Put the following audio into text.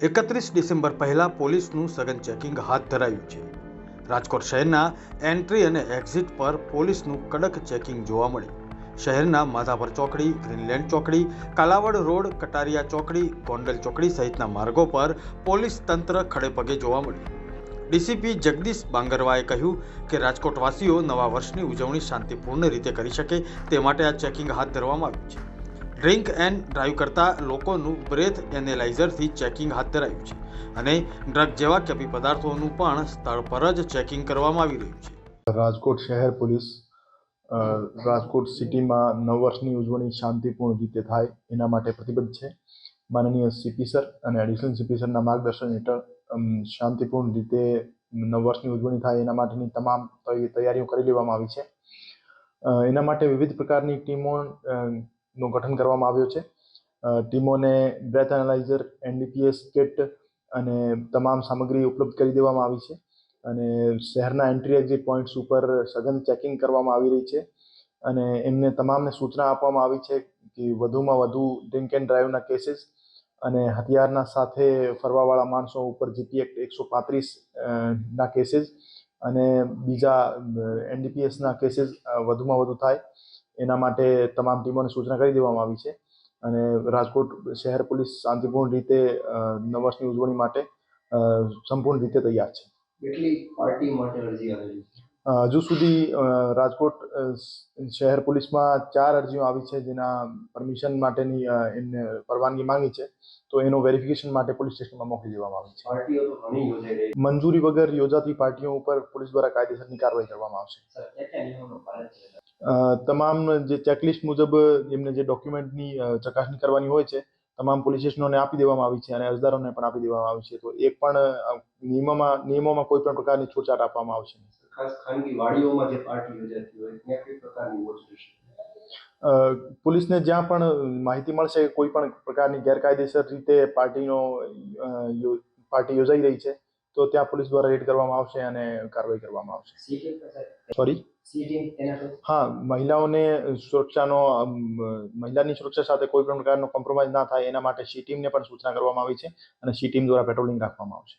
એકત્રીસ ડિસેમ્બર પહેલાં પોલીસનું સઘન ચેકિંગ હાથ ધરાયું છે. રાજકોટ શહેરના એન્ટ્રી અને એક્ઝિટ પર પોલીસનું કડક ચેકિંગ જોવા મળ્યું. શહેરના માધાપર ચોકડી, ગ્રીનલેન્ડ ચોકડી, કાલાવડ રોડ, કટારિયા ચોકડી, ગોંડલ ચોકડી સહિતના માર્ગો પર પોલીસ તંત્ર ખડેપગે જોવા મળ્યું. ડીસીપી જગદીશ બાંગરવાએ કહ્યું કે રાજકોટવાસીઓ નવા વર્ષની ઉજવણી શાંતિપૂર્ણ રીતે કરી શકે તે માટે આ ચેકિંગ હાથ ધરવામાં આવ્યું છે. ડ્રિંક એન્ડ ડ્રાઈવ કરતા લોકોનું બ્રેથ એનેલાઇઝરથી ચેકિંગ હાથ ધરાયું છે અને ડ્રગ જેવા કેપી પદાર્થોનું પણ સ્થળ પર જ ચેકિંગ કરવામાં આવી રહ્યું છે. રાજકોટ શહેર પોલીસ રાજકોટ સિટીમાં નવ વર્ષની ઉજવણી શાંતિપૂર્ણ રીતે થાય એના માટે પ્રતિબદ્ધ છે. માનનીય સીપી સર અને એડિશનલ સીપી સરના માર્ગદર્શન હેઠળ શાંતિપૂર્ણ રીતે નવ વર્ષની ઉજવણી થાય એના માટેની તમામ તૈયારીઓ કરી લેવામાં આવી છે. એના માટે વિવિધ પ્રકારની ટીમો નું ગઠન કરવામાં આવ્યું છે. ટીમોને બ્રેથ એનાલાઇઝર એનડીપીએસ કિટ અને તમામ સામગ્રી ઉપલબ્ધ કરી દેવામાં આવી છે. અને શહેરના એન્ટ્રી એક્ઝિટ પોઈન્ટ્સ ઉપર સઘન ચેકિંગ કરવામાં આવી રહી છે. અને એમને તમામને સૂચના આપવામાં આવી છે કે વધુમાં વધુ ડ્રિંક એન્ડ ડ્રાઈવના કેસીસ અને હથિયારના સાથે ફરવાવાળા માણસો ઉપર જીપી એક્ટ એકસો પાંત્રીસ ના કેસીસ અને બીજા એનડીપીએસના કેસીસ વધુમાં વધુ થાય. એના માટે તમામ ટીમોને સૂચના કરી દેવામાં આવી છે. અને રાજકોટ શહેર પોલીસ શાંતિપૂર્ણ રીતે નવર્ષની ઉજવણી માટે સંપૂર્ણ રીતે તૈયાર છે. કેટલી પાર્ટી માટે અરજી આવેલી હજુ સુધી રાજકોટ શહેર પોલીસમાં ચાર અરજીઓ આવી છે જેના પરમિશન માટેની એમને પરવાનગી માંગી છે. તો એનું વેરિફિકેશન માટે પોલીસ સ્ટેશનમાં મોકલી દેવામાં આવી છે. મંજૂરી વગર યોજાતી પાર્ટીઓ ઉપર પોલીસ દ્વારા કાયદેસરની કાર્યવાહી કરવામાં આવશે. તમામ જે ચેકલિસ્ટ મુજબ એમને જે ડોક્યુમેન્ટની ચકાસણી કરવાની હોય છે તમામ પોલીસ સ્ટેશનોને આપી દેવામાં આવી છે અને અરજદારોને પણ આપી દેવામાં આવી છે. તો એક પણ નિયમોમાં નિયમોમાં કોઈ પણ પ્રકારની છૂટછાટ આપવામાં આવશે ખાસ ખાનગી વાડીઓમાં જે પાર્ટી યોજાતી હોય ત્યાં કઈ પ્રકારની અ, પોલીસને જ્યાં પણ માહિતી મળશે કોઈ પણ પ્રકારની ગેરકાયદેસર રીતે પાર્ટીનો પાર્ટી યોજાઈ રહી છે તો ત્યાં પોલીસ દ્વારા રેડ કરવામાં આવશે અને કાર્યવાહી કરવામાં આવશે. સોરી હા, મહિલાઓને સુરક્ષાનો મહિલાની સુરક્ષા સાથે કોઈ પણ પ્રકારનો કોમ્પ્રોમાઇઝ ના થાય એના માટે સી ટીમને પણ સૂચના કરવામાં આવી છે અને સી ટીમ દ્વારા પેટ્રોલિંગ રાખવામાં આવશે.